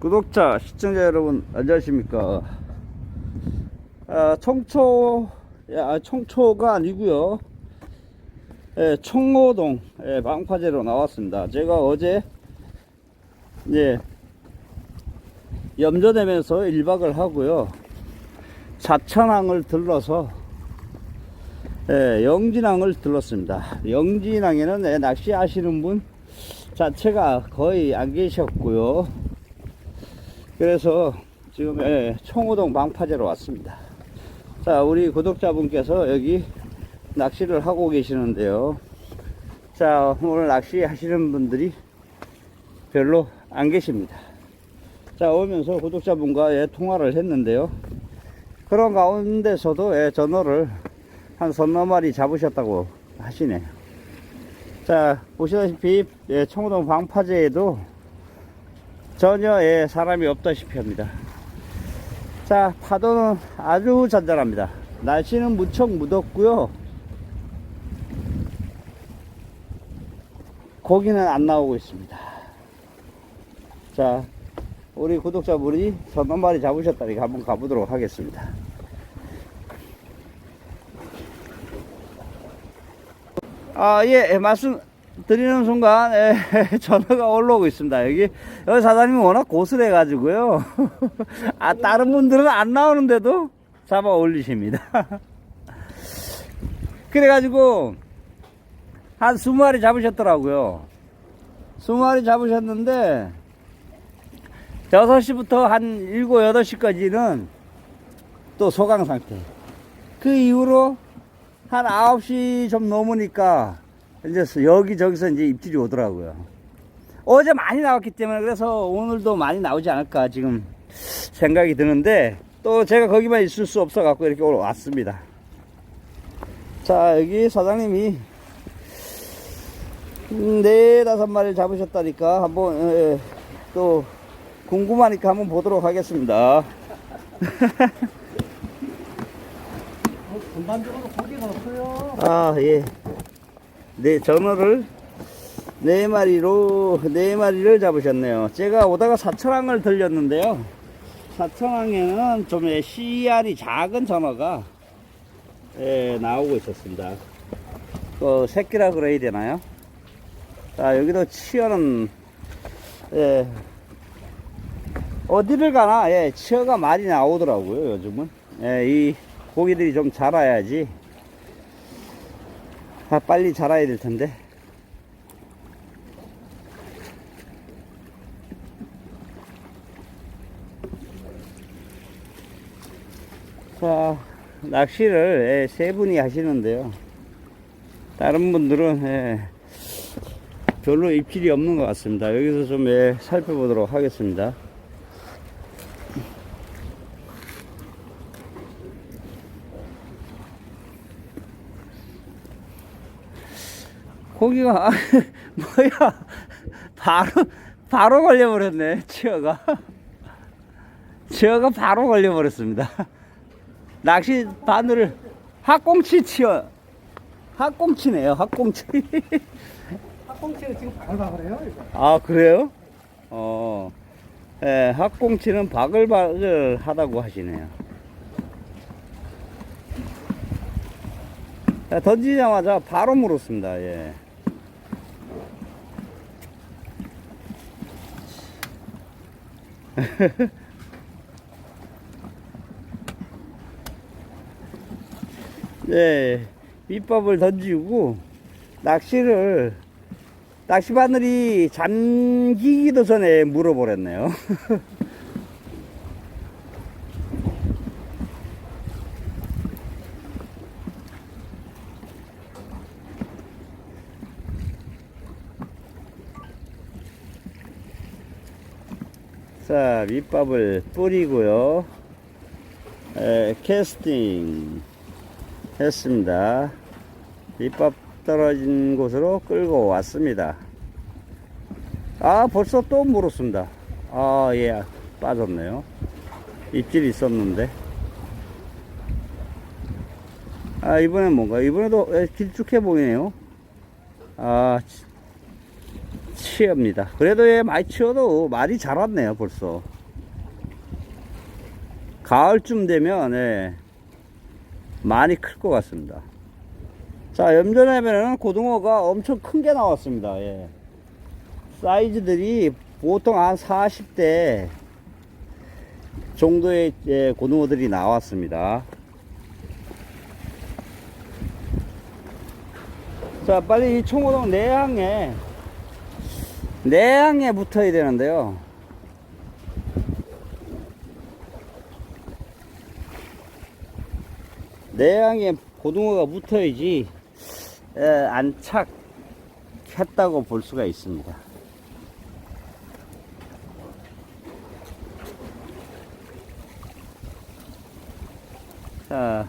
구독자, 시청자 여러분, 안녕하십니까. 아, 청초, 야, 청초가 아니고요 예, 청호동, 예, 방파제로 나왔습니다. 제가 어제, 예, 염전되면서 1박을 하고요 사천항을 들러서, 예, 영진항을 들렀습니다. 영진항에는 예, 낚시하시는 분 자체가 거의 안 계셨고요. 그래서 지금 예, 청호동 방파제로 왔습니다. 자, 우리 구독자분께서 여기 낚시를 하고 계시는데요. 자, 오늘 낚시 하시는 분들이 별로 안 계십니다. 자, 오면서 구독자분과 예, 통화를 했는데요. 그런 가운데서도 예, 전어를 한 서너 마리 잡으셨다고 하시네요. 자, 보시다시피 예, 청호동 방파제에도 전혀 예, 사람이 없다시피 합니다. 자, 파도는 아주 잔잔합니다. 날씨는 무척 무덥고요. 고기는 안 나오고 있습니다. 자, 우리 구독자분이 서너 마리 잡으셨다니까 한번 가보도록 하겠습니다. 아, 예, 예, 말씀 드리는 순간, 예, 전화가 올라오고 있습니다. 여기, 여기 사장님이 워낙 고슬해 가지고요. 아, 다른 분들은 안 나오는데도 잡아 올리십니다. 그래가지고, 한 20마리 잡으셨더라고요. 20마리 잡으셨는데, 6시부터 한 7, 8시까지는 또 소강 상태. 그 이후로 한 9시 좀 넘으니까 이제 여기저기서 이제 입질이 오더라고요. 어제 많이 나왔기 때문에 그래서 오늘도 많이 나오지 않을까 지금 생각이 드는데 또 제가 거기만 있을 수 없어 갖고 이렇게 오늘 왔습니다. 자, 여기 사장님이 네 다섯 마리를 잡으셨다니까 한번 에, 또 궁금하니까 한번 보도록 하겠습니다. 전반적으로 고기가 없어요. 아, 예. 네, 전어를 네 마리로, 네 마리를 잡으셨네요. 제가 오다가 사천항을 들렸는데요. 사천항에는 좀 예, 씨알이 작은 전어가 예, 나오고 있었습니다. 그 새끼라 그래야 되나요? 자, 여기도 치어는, 예, 어디를 가나, 예, 치어가 많이 나오더라고요, 요즘은. 예, 이 고기들이 좀 자라야지. 아, 빨리 자라야 될 텐데. 자, 낚시를 예, 세 분이 하시는데요. 다른 분들은 예, 별로 입질이 없는 것 같습니다. 여기서 좀 예, 살펴보도록 하겠습니다. 고기가 뭐야 바로 바로 걸려버렸네 치어가 치어가 바로 걸려버렸습니다 낚시 바늘을 학꽁치 치어 학꽁치네요 학꽁치 학꽁치는 지금 바글바글해요. 아 그래요? 어 예, 학꽁치는 바글바글 하다고 하시네요 자, 던지자마자 바로 물었습니다 예. 네, 밑밥을 던지고 낚시를 낚시 바늘이 잠기기도 전에 물어버렸네요. 자, 밑밥을 뿌리고요. 에, 캐스팅 했습니다. 밑밥 떨어진 곳으로 끌고 왔습니다. 아, 벌써 또 물었습니다. 아, 예, 빠졌네요. 입질이 있었는데. 아, 이번엔 뭔가, 이번에도 에, 길쭉해 보이네요. 아, 치- 치어입니다. 그래도 얘 많이 치어도 말이 자랐네요, 벌써. 가을쯤 되면, 예, 많이 클 것 같습니다. 자, 염전해변에는 고등어가 엄청 큰 게 나왔습니다. 예. 사이즈들이 보통 한 40대 정도의 예, 고등어들이 나왔습니다. 자, 빨리 이 청호동 내항에, 내항에 붙어야 되는데요. 내항에 고등어가 붙어야지, 에, 안착했다고 볼 수가 있습니다. 자,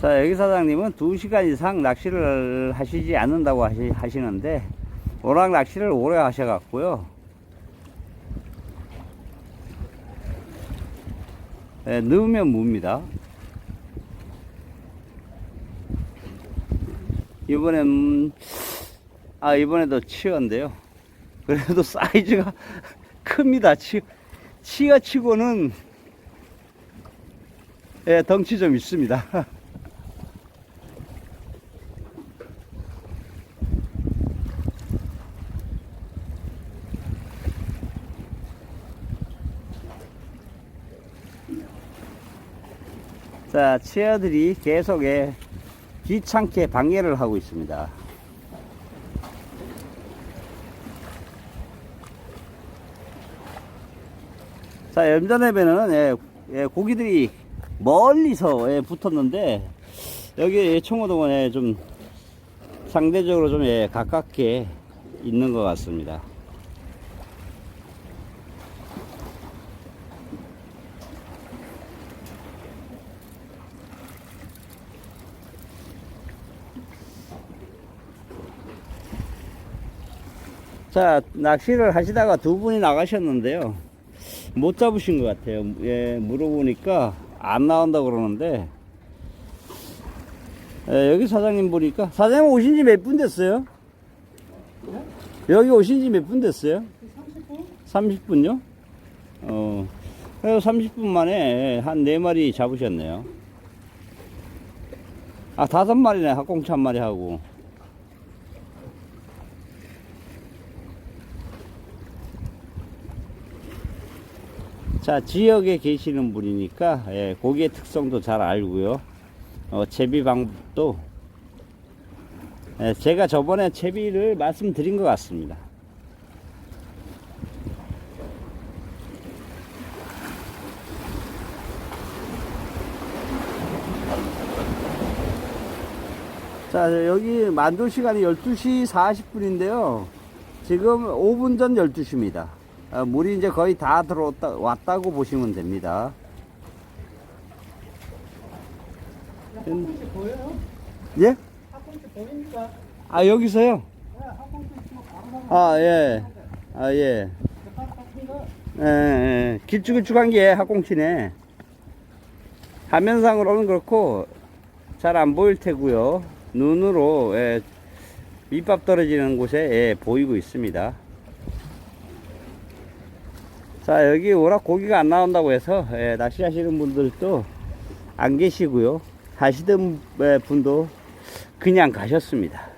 자, 여기 사장님은 2시간 이상 낚시를 하시지 않는다고 하시, 하시는데, 오락 낚시를 오래 하셔 갖고요. 예, 넣으면 묵니다. 이번엔, 음, 아, 이번에도 치어인데요. 그래도 사이즈가 큽니다. 치, 치어 치고는, 예, 덩치 좀 있습니다. 자, 치어들이 계속 예, 귀찮게 방해를 하고 있습니다. 자, 염전해변은 예, 예, 고기들이 멀리서 예, 붙었는데 여기 청호동원에 좀 상대적으로 좀 예, 가깝게 있는 것 같습니다. 자, 낚시를 하시다가 두 분이 나가셨는데요. 못 잡으신 것 같아요. 예, 물어보니까 안 나온다 그러는데, 예, 여기 사장님 보니까, 사장님 오신 지 몇 분 됐어요? 여기 오신 지 몇 분 됐어요? 30분? 30분요? 어, 그래서 30분 만에 한 네마리 잡으셨네요. 아, 다섯 마리네, 학공차 한 마리 하고. 자, 지역에 계시는 분이니까, 예, 고기의 특성도 잘 알고요. 어, 채비 방법도, 예, 제가 저번에 채비를 말씀드린 것 같습니다. 자, 여기 만돌 시간이 12시 40분인데요. 지금 5분 전 12시입니다. 아, 물이 이제 거의 다 들어왔다, 왔다고 보시면 됩니다. 예? 아, 여기서요? 네. 아, 예. 아, 예. 학공치가 예, 예. 길쭉길쭉한 게 학공치네. 화면상으로는 그렇고 잘 안 보일 테고요. 눈으로 예, 밑밥 떨어지는 곳에 예, 보이고 있습니다. 자 여기 워낙 고기가 안 나온다고 해서 예, 낚시 하시는 분들도 안 계시고요. 하시던 예, 분도 그냥 가셨습니다.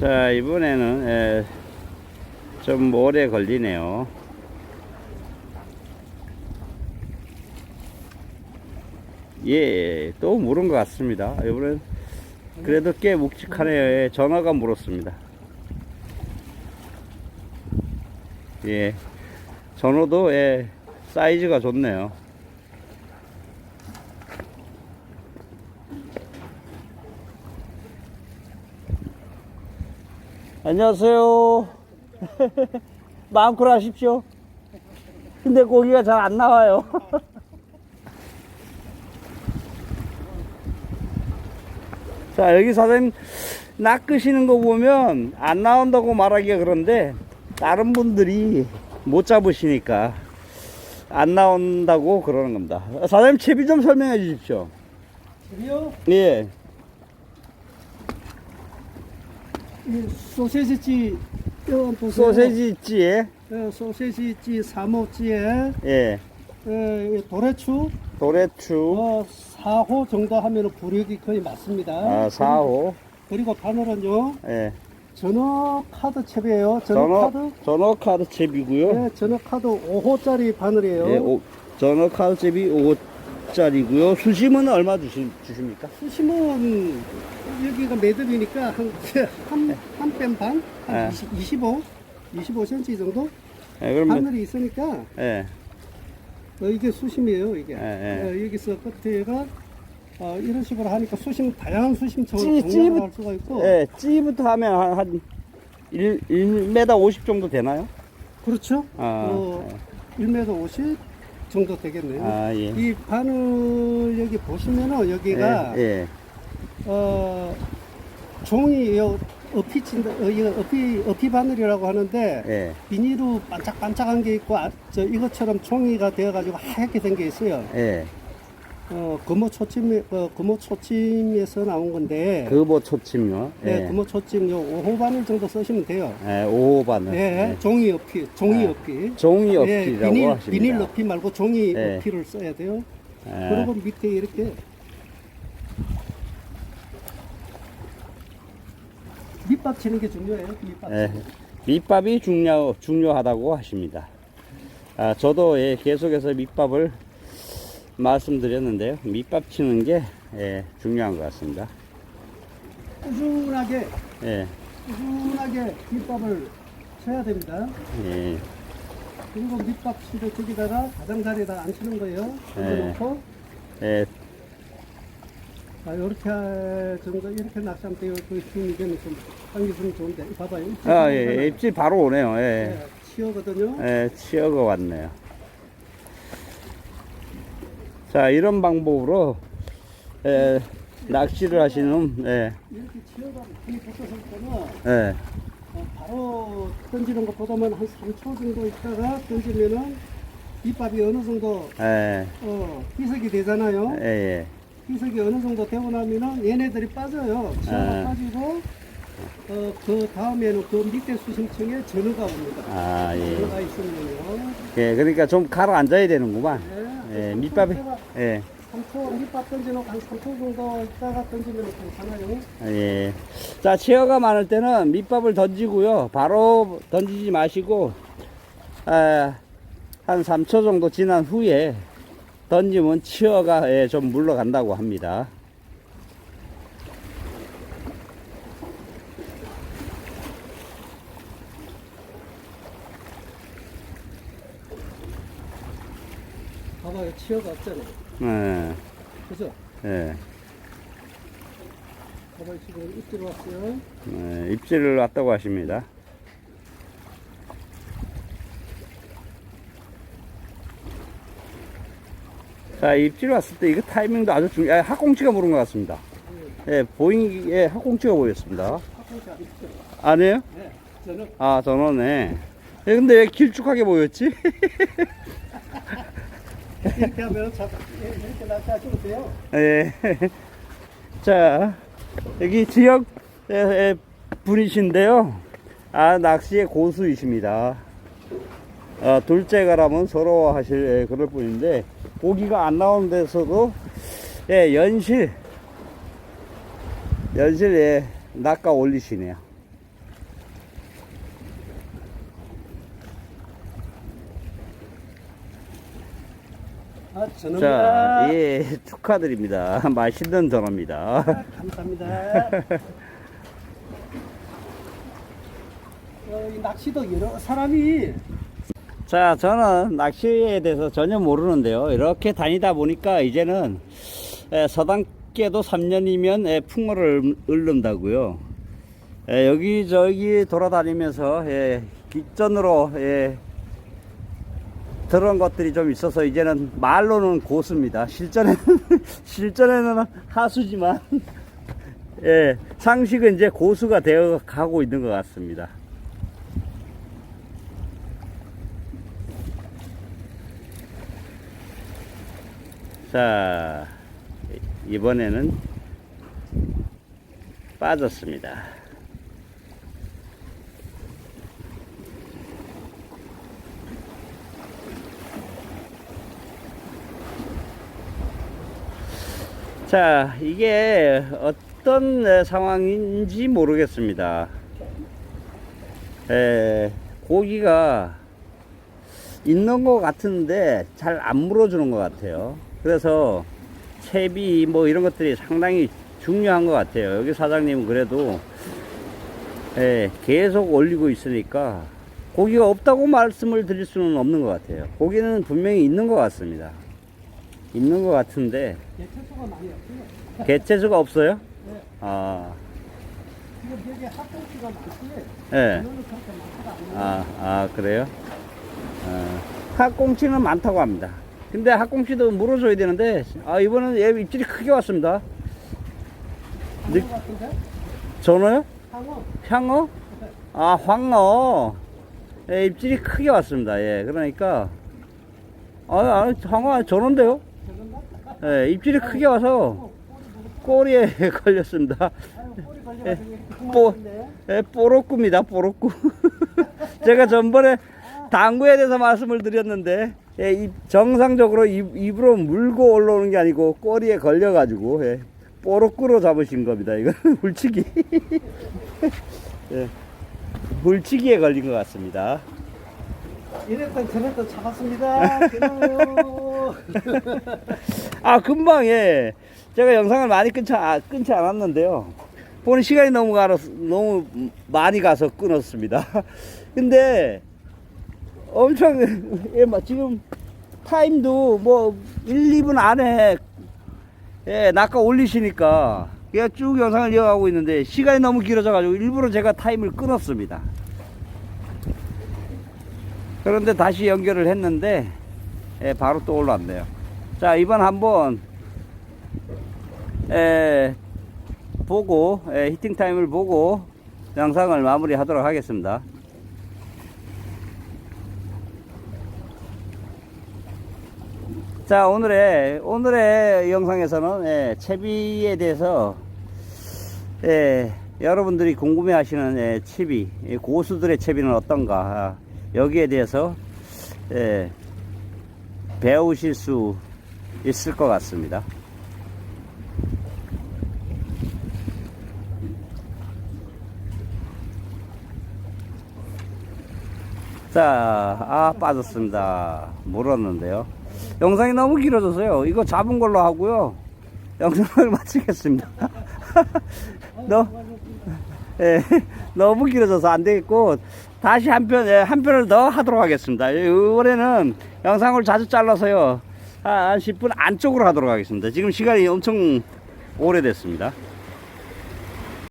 자 이번에는 에, 좀 오래 걸리네요. 예또 물은 것 같습니다. 이번엔 그래도 꽤 묵직하네요. 예, 전화가 물었습니다. 예 전어도 예 사이즈가 좋네요. 안녕하세요. 마음껏 하십시오. 근데 고기가 잘 안 나와요. 자, 여기 사장님 낚으시는 거 보면 안 나온다고 말하기가 그런데 다른 분들이 못 잡으시니까 안 나온다고 그러는 겁니다. 사장님 채비 좀 설명해 주십시오. 드디어 예. 이 소세지찌 어, 보세요. 소세지찌에, 어, 소세지찌 3호찌에 예. 어, 이 도래추 도래추, 어, 4호 정도 하면 부력이 거의 맞습니다. 아, 4호, 그리고 바늘은요 예. 전어 카드 첩이에요. 전어, 전어, 카드. 전어 카드 잽이고요. 네, 전어 카드 5호짜리 바늘이에요. 예, 오, 전어 카드 잽이 5 짜리고요. 수심은 얼마 주시, 주십니까? 수심은 여기가 매듭이니까 한한한 반, 한 네. 20, 25, 25cm 정도 예, 그러면, 바늘이 있으니까 예, 어, 이게 수심이에요. 이게 예, 예. 어, 여기서 끝에가 어, 이런 식으로 하니까 수심 다양한 찌- 공략을 찌부- 할 수가 있고 예, 찌부터 하면 한, 한 1, 1m 50 정도 되나요? 그렇죠. 아, 어, 1m 50 정도 되겠네요. 아, 예. 이 바늘 여기 보시면은 여기가 예, 예. 어, 종이 요 어피 친다 어, 이거 어피 어피 바늘이라고 하는데 예, 비닐로 반짝반짝한 게 있고 아, 저 이것처럼 종이가 되어 가지고 하얗게 된 게 있어요. 예. 어, 금호 초침 어, 금호 초침에서 나온 건데 그보 초침요. 네, 예. 금호 초침 요 5호 바늘 정도 쓰시면 돼요. 예, 5호 바늘. 네, 예. 종이 어피, 종이 아, 어피. 종이 네, 어피라고 비닐, 하십니다. 비닐 어피 말고 종이 네. 어피를 써야 돼요. 예. 그리고 밑에 이렇게 밑밥 치는 게 중요해요. 밑밥. 예. 밑밥이 중요, 중요하다고 하십니다. 아, 저도 예, 계속해서 밑밥을 말씀드렸는데요. 밑밥 치는 게 예, 중요한 것 같습니다. 꾸준하게 예, 꾸준하게 밑밥을 쳐야 됩니다. 예, 그리고 밑밥 치를 저기다가 가장자리에다 안 치는 거예요. 네. 놓고 예, 아, 이렇게 정도 이렇게 낚시하면 돼요. 그 힘이 되면 좀 당기시면 좋은데 봐봐요. 입질 아, 들어오잖아요. 예, 입질 바로 오네요. 예, 네, 치어거든요. 예, 치어가 왔네요. 자, 이런 방법으로 예, 낚시를 하시는 예, 이렇게 치어가 힘이 붙었을 때는 예, 어, 바로 던지는 것보다는 한 3초 정도 있다가 던지면은 밑밥이 어느 정도 예, 어, 희석이 되잖아요. 예, 예. 희석이 어느 정도 되고 나면은 얘네들이 빠져요. 치어가 아. 빠지고 어, 그 다음에는 그 밑에 수심층에 전어가 옵니다. 아, 예. 전어가 있으면요. 예, 그러니까 좀 가라앉아야 되는구만. 네, 예, 상태가 예, 3초 밑밥 던져놓고 한 3초 정도 있다가 던지면 괜찮아요. 예. 자, 치어가 많을 때는 밑밥을 던지고요. 바로 던지지 마시고, 아, 한 3초 정도 지난 후에 던지면 치어가 예, 좀 물러간다고 합니다. 치어가 없잖아요. 예, 그죠? 예. 봐봐요, 지금 입질 왔어요. 예, 입질을 왔다고 하십니다. 자, 입질 왔을 때 이거 타이밍도 아주 중요, 아, 학꽁치가 물은 것 같습니다. 예, 보잉에 학꽁치가 보였습니다. 아니에요? 네, 저는 아, 전원에. 예, 근데 왜 길쭉하게 보였지? 자, 예. 예. 자, 여기 지역 에, 에, 분이신데요. 아, 낚시의 고수이십니다. 아, 둘째가라면 서러워하실 예, 그럴 뿐인데, 고기가 안 나오는 데서도, 예, 연실, 연실, 예, 낚아 올리시네요. 아, 아, 자. 예, 축하드립니다. 맛있는 전화입니다. 감사합니다. 어, 이 낚시도 여러 사람이 자, 저는 낚시에 대해서 전혀 모르는데요. 이렇게 다니다 보니까 이제는 에, 서당께도 3년이면 에, 풍어를 읊는다고요. 에, 여기저기 돌아다니면서 예, 뒷전으로 예, 들은 것들이 좀 있어서 이제는 말로는 고수입니다. 실전에는 실전에는 하수지만 예, 상식은 이제 고수가 되어 가고 있는 것 같습니다. 자, 이번에는 빠졌습니다. 자, 이게 어떤 에, 상황인지 모르겠습니다. 에, 고기가 있는 것 같은데 잘 안 물어주는 것 같아요. 그래서 채비 뭐 이런 것들이 상당히 중요한 것 같아요. 여기 사장님은 그래도 예, 계속 올리고 있으니까 고기가 없다고 말씀을 드릴 수는 없는 것 같아요. 고기는 분명히 있는 것 같습니다. 있는 것 같은데 개체수가 많이 없어요. 개체수가 없어요? 네. 아, 지금 여기 학생수가 많지. 예. 오늘은 그렇게 많지가 않아요. 아, 아 그래요? 어, 학꽁치는 많다고 합니다. 근데 학꽁치도 물어줘야 되는데 아 이번엔 얘 입질이 크게 왔습니다. 느- 상어 같은데? 전어요? 상어. 향어? 아 황어. 예, 입질이 크게 왔습니다. 예, 그러니까 아, 아 황어 전어인데요? 예, 입질이 크게 와서 꼬리에 걸렸습니다. 이렇게 뽀-. 예, 뽀록구입니다, 뽀록구. 제가 전번에 당구에 대해서 말씀을 드렸는데, 예, 이 정상적으로 입, 입으로 물고 올라오는 게 아니고 꼬리에 걸려가지고, 예, 뽀록구로 잡으신 겁니다. 이거 물치기. 예, 물치기에 걸린 것 같습니다. 이랬던 저랬던 잡았습니다. 아, 금방, 예. 제가 영상을 많이 끊지, 아, 끊지 않았는데요. 보는 시간이 너무 가서, 너무 많이 가서 끊었습니다. 근데, 엄청, 예, 막 지금 타임도 뭐, 1, 2분 안에, 예, 낚아 올리시니까, 그냥 쭉 영상을 이어가고 있는데, 시간이 너무 길어져 가지고, 일부러 제가 타임을 끊었습니다. 그런데 다시 연결을 했는데, 예, 바로 또 올라왔네요. 자, 이번 한번, 에, 보고, 에, 히팅 타임을 보고, 영상을 마무리 하도록 하겠습니다. 자, 오늘의, 오늘의 영상에서는, 예, 채비에 대해서, 예, 여러분들이 궁금해 하시는, 예, 채비, 예, 고수들의 채비는 어떤가, 아, 여기에 대해서, 예, 배우실 수 있을 것 같습니다. 자, 아, 빠졌습니다. 물었는데요. 영상이 너무 길어져서요. 이거 잡은 걸로 하고요. 영상을 마치겠습니다. 너, 예, 너무 길어져서 안 되겠고, 다시 한 편, 예, 한 편을 더 하도록 하겠습니다. 예, 이번에는 영상을 자주 잘라서요. 한 10분 안쪽으로 하도록 하겠습니다. 지금 시간이 엄청 오래됐습니다.